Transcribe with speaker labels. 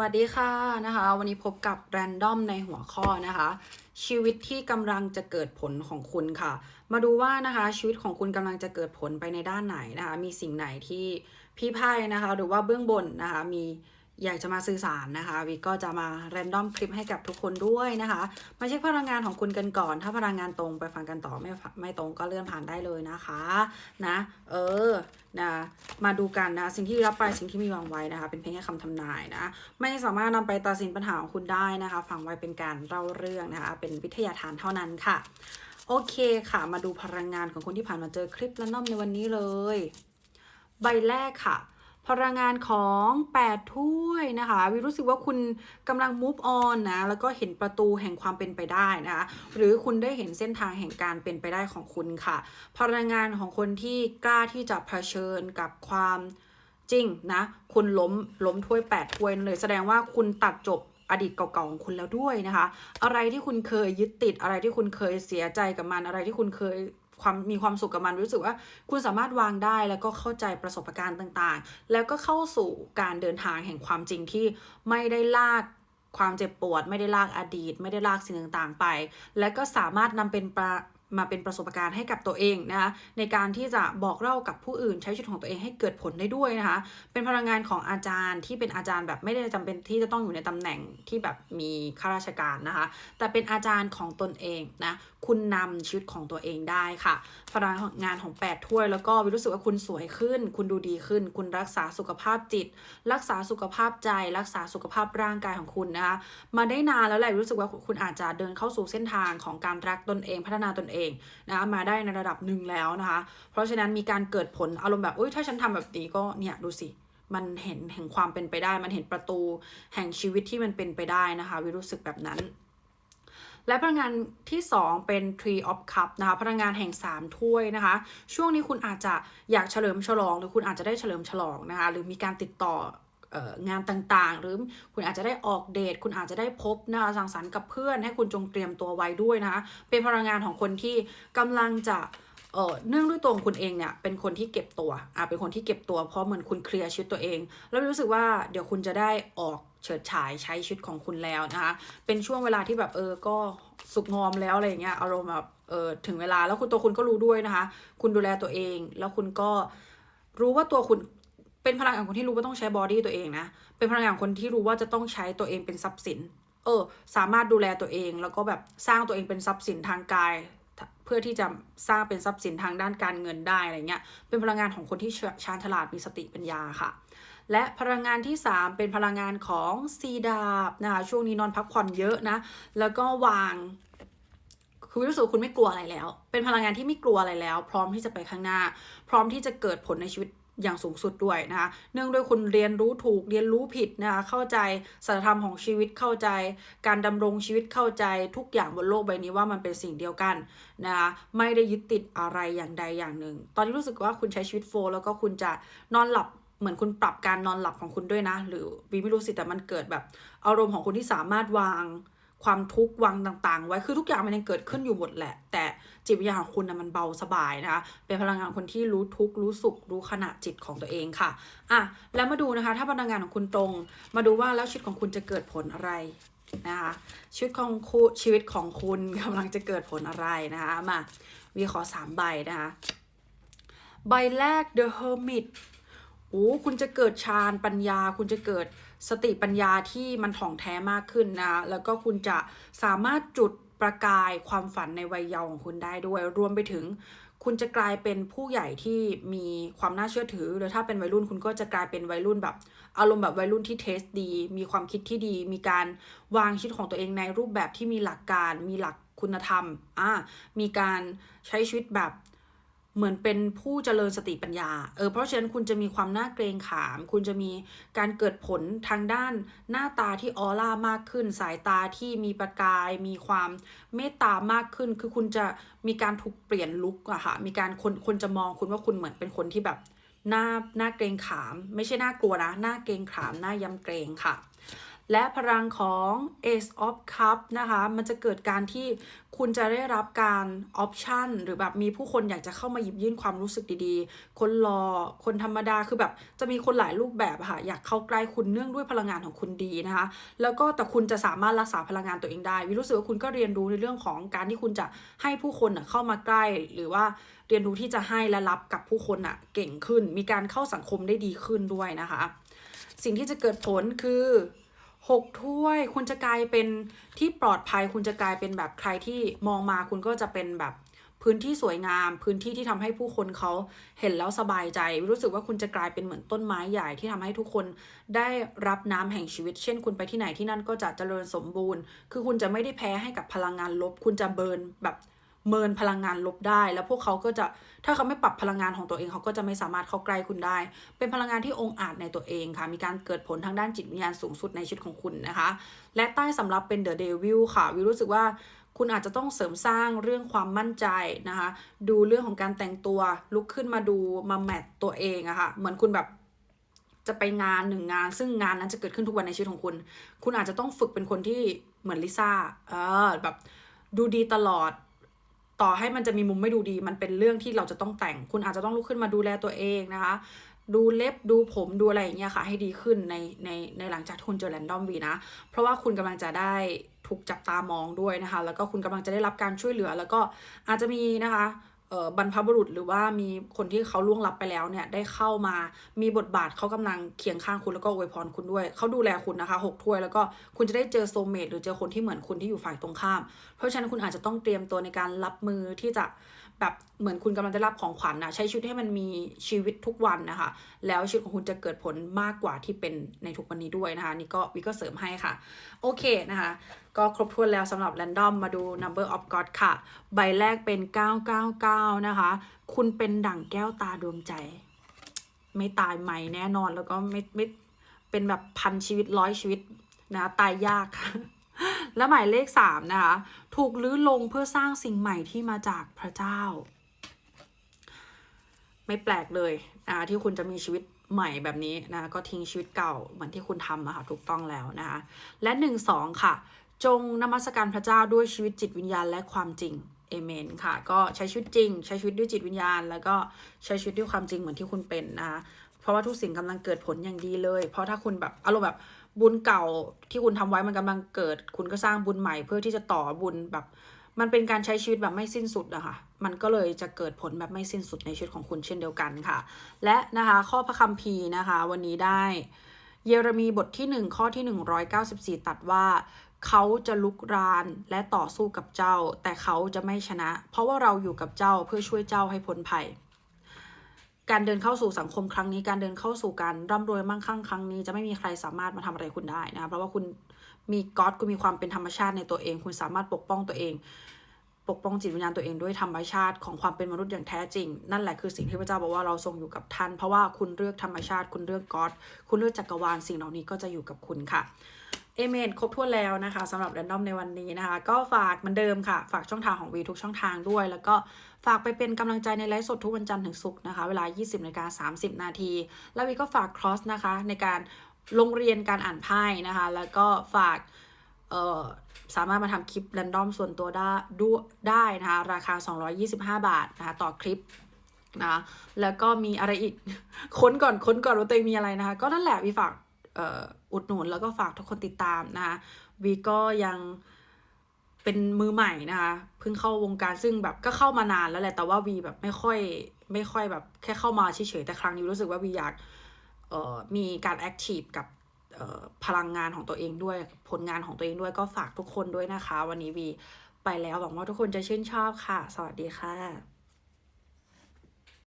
Speaker 1: วัสดีค่ะนะคะ วันนี้พบกับแรนดอมในหัวข้อนะคะ ชีวิตที่กำลังจะเกิดผลของคุณค่ะ มาดูว่านะคะชีวิตของคุณกำลังจะเกิดผลไปในด้านไหนนะคะ มีสิ่งไหนที่พี่ไพ่นะคะ หรือว่าเบื้องบนนะคะมี อยากจะมาสื่อสารนะคะวิก็จะมาแรนดอมคลิปให้กับทุกคนด้วยนะคะ มาเช็คพลังงานของคุณกันก่อน ถ้าพลังงานตรงไปฟังกันต่อไม่ไม่ตรงก็เลื่อนผ่านได้เลยนะคะนะเออนะมาดูกันนะสิ่งที่รับไปสิ่งที่มีวางไว้นะคะ เป็นเพียงแค่คำทำนายนะไม่สามารถนำไปตัดสินปัญหาของคุณได้นะคะ ฟังไว้เป็นการเล่าเรื่องนะคะ เป็นวิทยาทานเท่านั้นค่ะ โอเคค่ะ มาดูพลังงานของคนที่ผ่านมาเจอคลิปและน้อมในวันนี้เลย ใบแรกค่ะ พลังงานของ 8 ถ้วยนะคะวิรู้สึกว่าคุณกำลัง move on นะ แล้วก็เห็นประตูแห่งความเป็นไปได้นะคะ หรือคุณได้เห็นเส้นทางแห่งการเป็นไปได้ของคุณค่ะ พลังงานของคนที่กล้าที่จะเผชิญกับความจริงนะ คุณล้มล้มถ้วย 8 ถ้วยเลย แสดงว่าคุณตัดจบอดีตเก่าๆของคุณแล้วด้วยนะคะ อะไรที่คุณเคยยึดติดอะไรที่คุณเคยเสียใจกับมันอะไรที่คุณเคย ความมีความสุขกับมันรู้สึกว่า คุณสามารถวางได้แล้วก็เข้าใจประสบการณ์ต่างๆ แล้วก็เข้าสู่การเดินทางแห่งความจริงที่ไม่ได้ลากความเจ็บปวด ไม่ได้ลากอดีต ไม่ได้ลากสิ่งต่างๆไป และก็สามารถนำเป็นประ มาเป็นประสบการณ์ให้กับตัวเองนะคะในการที่จะบอกเล่ากับผู้อื่นใช้ชีวิตของตัวเองให้เกิดผลได้ด้วยนะคะ เป็นพลังงานของอาจารย์ที่เป็นอาจารย์แบบไม่ได้จำเป็นที่จะต้องอยู่ในตำแหน่งที่แบบมีข้าราชการนะคะ แต่เป็นอาจารย์ของตนเองนะคุณนำชีวิตของตัวเองได้ค่ะ พลังงานของ8ถ้วยแล้วก็วิรู้สึกว่าคุณสวยขึ้น คุณดูดีขึ้น คุณรักษาสุขภาพจิต รักษาสุขภาพใจ รักษาสุขภาพร่างกายของคุณนะคะมาได้นานแล้วแหละรู้สึกว่าคุณอาจจะเดินเข้าสู่เส้นทางของการรักตนเอง พัฒนาตนเองนะคะมาได้ในระดับหนึ่งแล้วนะคะ เพราะฉะนั้นมีการเกิดผลอารมณ์แบบอุ้ยถ้าฉันทำแบบนี้ก็เนี่ยดูสิมันเห็นแห่งความเป็นไปได้ มันเห็นประตูแห่งชีวิตที่มันเป็นไปได้นะคะวิรู้สึกแบบนั้น และพลังงานที่ 2 เป็น Tree of Cup นะคะพลังงานแห่ง 3 ถ้วยนะคะ ช่วงนี้คุณอาจจะอยากเฉลิมฉลอง หรือคุณอาจจะได้เฉลิมฉลองนะคะหรือมีการติดต่อ งานต่างๆ หรือคุณอาจจะได้ออกเดท คุณอาจจะได้พบนะคะสังสรรค์กับเพื่อน ให้คุณจงเตรียมตัวไว้ด้วยนะคะเป็นพลังงานของคนที่กำลังจะเออเนื่องด้วยตัวของคุณเองเนี่ยเป็นคนที่เก็บตัวอ่าเป็นคนที่เก็บตัวเพราะเหมือนคุณเคลียร์ชีวิตตัวเอง แล้วรู้สึกว่าเดี๋ยวคุณจะได้ออกเฉิดฉายใช้ชีวิตของคุณแล้วนะคะเป็นช่วงเวลาที่แบบเออก็สุกงอมแล้วอะไรอย่างเงี้ยอารมณ์แบบเออถึงเวลาแล้วคุณตัวคุณก็รู้ด้วยนะคะ คุณดูแลตัวเอง แล้วคุณก็รู้ว่าตัวคุณ เป็นพลังงานของคนที่รู้ว่าต้องใช้บอดี้ตัวเองนะ เป็นพลังงานของคนที่รู้ว่าจะต้องใช้ตัวเองเป็นทรัพย์สิน เออ สามารถดูแลตัวเอง แล้วก็แบบสร้างตัวเองเป็นทรัพย์สินทางกาย เพื่อที่จะสร้างเป็นทรัพย์สินทางด้านการเงินได้อะไรเงี้ย เป็นพลังงานของคนที่ชาญฉลาดมีสติปัญญาค่ะ และพลังงานที่ 3 เป็นพลังงานของซีดาบนะคะ ช่วงนี้นอนพักผ่อนเยอะนะ แล้วก็วางคือรู้สึกคุณไม่กลัวอะไรแล้ว เป็นพลังงานที่ไม่กลัวอะไรแล้ว พร้อมที่จะไปข้างหน้า พร้อมที่จะเกิดผลในชีวิต อย่างสูงสุดด้วยนะคะเนื่องด้วยคุณเรียนรู้ถูกเรียนรู้ผิดนะคะเข้าใจสัจธรรมของชีวิตเข้าใจ การดำรงชีวิตเข้าใจทุกอย่างบนโลกใบนี้ว่ามันเป็นสิ่งเดียวกันนะคะไม่ได้ยึดติดอะไรอย่างใดอย่างหนึ่ง ตอนนี้รู้สึกว่าคุณใช้ชีวิตโฟล์แล้วก็คุณจะนอนหลับเหมือนคุณปรับการนอนหลับของคุณด้วยนะ หรือวีไม่รู้สิแต่มันเกิดแบบอารมณ์ของคุณที่สามารถวาง ความทุกข์วางต่าง ๆ ไว้คือทุกอย่างมันยังเกิดขึ้นอยู่หมดแหละ แต่จิตวิญญาณของคุณนะมันเบาสบายนะคะเป็นพลังงานคนที่รู้ทุกข์รู้สุขรู้ขณะจิตของตัวเองค่ะอะแล้วมาดูนะคะ ถ้าพลังงานของคุณตรง มาดูว่าแล้วชีวิตของคุณจะเกิดผลอะไรนะคะชีวิตของคุณชีวิตของคุณกำลังจะเกิดผลอะไรนะคะมาวีขอสามใบนะคะใบแรก The Hermit โอ้คุณจะเกิดฌานปัญญา คุณจะเกิด สติปัญญาที่มันถ่องแท้มากขึ้นนะ แล้วก็คุณจะสามารถจุดประกายความฝันในวัยเยาว์ของคุณได้ด้วย รวมไปถึงคุณจะกลายเป็นผู้ใหญ่ที่มีความน่าเชื่อถือ หรือถ้าเป็นวัยรุ่นคุณก็จะกลายเป็นวัยรุ่นแบบ อารมณ์แบบวัยรุ่นที่เทสดี มีความคิดที่ดี มีการวางชีวิตของตัวเองในรูปแบบที่มีหลักการ มีหลักคุณธรรม อ่า มีการใช้ชีวิตแบบ เหมือนเป็นผู้เจริญสติปัญญา เออ เพราะฉะนั้นคุณจะมีความน่าเกรงขาม คุณจะมีการเกิดผลทางด้านหน้าตาที่ออร่ามากขึ้น สายตาที่มีประกาย มีความเมตตามากขึ้น คือคุณจะมีการถูกเปลี่ยนลุคอะค่ะ มีการคนคนจะมองคุณว่าคุณเหมือนเป็นคนที่แบบหน้าหน้าเกรงขาม ไม่ใช่หน่ากลัวนะ หน้าเกรงขาม หน้ายำเกรงค่ะ และพลังของ Ace of Cup นะคะ มันจะเกิดการที่คุณจะได้รับการออปชันหรือแบบมีผู้คนอยากจะเข้ามาหยิบยื่นความรู้สึกดีๆ คนรอ คนธรรมดาคือแบบจะมีคนหลายรูปแบบค่ะ อยากเข้าใกล้คุณเนื่องด้วยพลังงานของคุณดีนะคะ แล้วก็แต่คุณจะสามารถรักษาพลังงานตัวเองได้ วิรู้สึกว่าคุณก็เรียนรู้ในเรื่องของการที่คุณจะให้ผู้คนเข้ามาใกล้ หรือว่าเรียนรู้ที่จะให้และรับกับผู้คนอะเก่งขึ้น มีการเข้าสังคมได้ดีขึ้นด้วยนะคะ สิ่งที่จะเกิดผลคือ หกถ้วย คุณจะกลายเป็นที่ปลอดภัย คุณจะกลายเป็นแบบใครที่มองมาคุณก็จะเป็นแบบพื้นที่สวยงาม พื้นที่ที่ทำให้ผู้คนเขาเห็นแล้วสบายใจ รู้สึกว่าคุณจะกลายเป็นเหมือนต้นไม้ใหญ่ที่ทำให้ทุกคนได้รับน้ำแห่งชีวิต เช่น คุณไปที่ไหนที่นั่นก็จะเจริญสมบูรณ์ คือคุณจะไม่ได้แพ้ให้กับพลังงานลบ คุณจะเบิร์นแบบ เมินพลังงานลบได้ แล้วพวกเขาก็จะถ้าเขาไม่ปรับพลังงานของตัวเองเขาก็จะไม่สามารถเข้าใกล้คุณได้ เป็นพลังงานที่องอาจในตัวเองค่ะ มีการเกิดผลทางด้านจิตวิญญาณสูงสุดในชีวิตของคุณนะคะ และใต้สำรับเป็นเดอะเดวิลค่ะ วิวรู้สึกว่าคุณอาจจะต้องเสริมสร้างเรื่องความมั่นใจนะคะ ดูเรื่องของการแต่งตัวลุกขึ้นมาดูมาแมทตัวเองอะค่ะ เหมือนคุณแบบจะไปงานหนึ่งงาน ซึ่งงานนั้นจะเกิดขึ้นทุกวันในชีวิตของคุณ คุณอาจจะต้องฝึกเป็นคนที่เหมือนลิซ่าเออแบบดูดีตลอด ต่อให้มันจะมีมุมไม่ดูดี มันเป็นเรื่องที่เราจะต้องแต่ง คุณอาจจะต้องลุกขึ้นมาดูแลตัวเองนะคะ ดูเล็บดูผมดูอะไรอย่างเงี้ยค่ะ ให้ดีขึ้นในในในหลังจากที่คุณเจอแรนดอมวีนะ เพราะว่าคุณกำลังจะได้ถูกจับตามองด้วยนะคะ แล้วก็คุณกำลังจะได้รับการช่วยเหลือ แล้วก็อาจจะมีนะคะ บรรพบุรุษหรือว่ามีคนที่เขาล่วงลับไปแล้วเนี่ยได้เข้ามามีบทบาทเขากำลังเคียงข้างคุณแล้วก็อวยพรคุณด้วย เขาดูแลคุณนะคะหกถ้วยแล้วก็คุณจะได้เจอโซเมตหรือเจอคนที่เหมือนคุณที่อยู่ฝ่ายตรงข้าม เพราะฉะนั้นคุณอาจจะต้องเตรียมตัวในการรับมือที่จะ แบบเหมือนคุณกำลังได้รับของขวัญนะใช้ชีวิตให้มันมีชีวิตทุกวันนะคะ แล้วชีวิตของคุณจะเกิดผลมากกว่าที่เป็นในทุกวันนี้ด้วยนะคะ นี่ก็วิก็เสริมให้ค่ะ โอเคนะคะ ก็ครบถ้วนแล้วสำหรับ Random มาดู Number of God ค่ะ ใบแรกเป็น 999 นะคะ คุณเป็นดั่งแก้วตาดวงใจ ไม่ตายใหม่แน่นอนแล้วก็ไม่ไม่เป็นแบบพันชีวิตร้อยชีวิตนะะตายยากค่ะ และหมายเลขสามนะคะ ถูกลื้อลงเพื่อสร้างสิ่งใหม่ที่มาจากพระเจ้า ไม่แปลกเลยนะที่คุณจะมีชีวิตใหม่แบบนี้นะก็ทิ้งชีวิตเก่าเหมือนที่คุณทำอะค่ะถูกต้องแล้วนะคะและหนึ่งสองค่ะ จงนมัสการพระเจ้าด้วยชีวิตจิตวิญญาณและความจริงเอเมนค่ะ ก็ใช้ชีวิตจริง ใช้ชีวิตด้วยจิตวิญญาณ แล้วก็ใช้ชีวิตด้วยความจริงเหมือนที่คุณเป็นนะคะ เพราะว่าทุกสิ่งกำลังเกิดผลอย่างดีเลย เพราะถ้าคุณแบบอารมณ์แบบบุญเก่าที่คุณทำไว้มันกำลังเกิด คุณก็สร้างบุญใหม่เพื่อที่จะต่อบุญแบบ มันเป็นการใช้ชีวิตแบบไม่สิ้นสุดอะค่ะมันก็เลยจะเกิดผลแบบไม่สิ้นสุดในชีวิตของคุณเช่นเดียวกันค่ะ และนะคะข้อพระคัมภีร์นะคะ วันนี้ได้เยเรมีบทที่ 1 ข้อที่ 194 ตัดว่าเขาจะลุกรานและต่อสู้กับเจ้า แต่เขาจะไม่ชนะ เพราะว่าเราอยู่กับเจ้าเพื่อช่วยเจ้าให้พ้นภัย การเดินเข้าสู่สังคมครั้งนี้การเดินเข้าสู่การร่ำรวยมั่งคั่งครั้งนี้จะไม่มีใครสามารถมาทำอะไรคุณได้นะคะเพราะว่าคุณมีก๊อดคุณมีความเป็นธรรมชาติในตัวเอง คุณสามารถปกป้องตัวเอง ปกป้องจิตวิญญาณตัวเองด้วยธรรมชาติของความเป็นมนุษย์อย่างแท้จริง นั่นแหละคือสิ่งที่พระเจ้าบอกว่าเราทรงอยู่กับท่าน เพราะว่าคุณเลือกธรรมชาติ คุณเลือกก๊อดคุณเลือกจักรวาลสิ่งเหล่านี้ก็จะอยู่กับคุณค่ะ เอเมนครบถ้วนแล้วนะคะสำหรับแรนดอมในวันนี้นะคะ ก็ฝากเหมือนเดิมค่ะ ฝากช่องทางของวีทุกช่องทางด้วย แล้วก็ฝากไปเป็นกำลังใจในไลฟ์สดทุกวันจันทร์ถึงศุกร์นะคะ เวลา 20นาฬิกา30 นาที แล้ววีก็ฝากครอสนะคะในการลงเรียนการอ่านไพ่นะคะ แล้วก็ฝากเออสามารถมาทำคลิป r รนดอมส่วนตัวได้ดูได้นะคะ ราคา 225 บาทนะคะต่อคลิปนะะแล้วก็มีอะไรอีกค้นก่อนค้นก่อนว่าตัวเองมีอะไรนะคะ ก็นั่นแหละวีฝากเอ่อ อุดหนุนแล้วก็ฝากทุกคนติดตามนะคะวีก็ยังเป็นมือใหม่นะคะเพิ่งเข้าวงการซึ่งแบบก็เข้ามานานแล้วแหละแต่ว่าวีแบบไม่ค่อยไม่ค่อยแบบแค่เข้ามาเฉยๆแต่ครั้งนี้รู้สึกว่าวีอยากเอ่อมีการแอคทีฟกับพลังงานของตัวเองด้วยผลงานของตัวเองด้วยก็ฝากทุกคนด้วยนะคะ วันนี้วีไปแล้วหวังว่าทุกคนจะชื่นชอบค่ะ สวัสดีค่ะ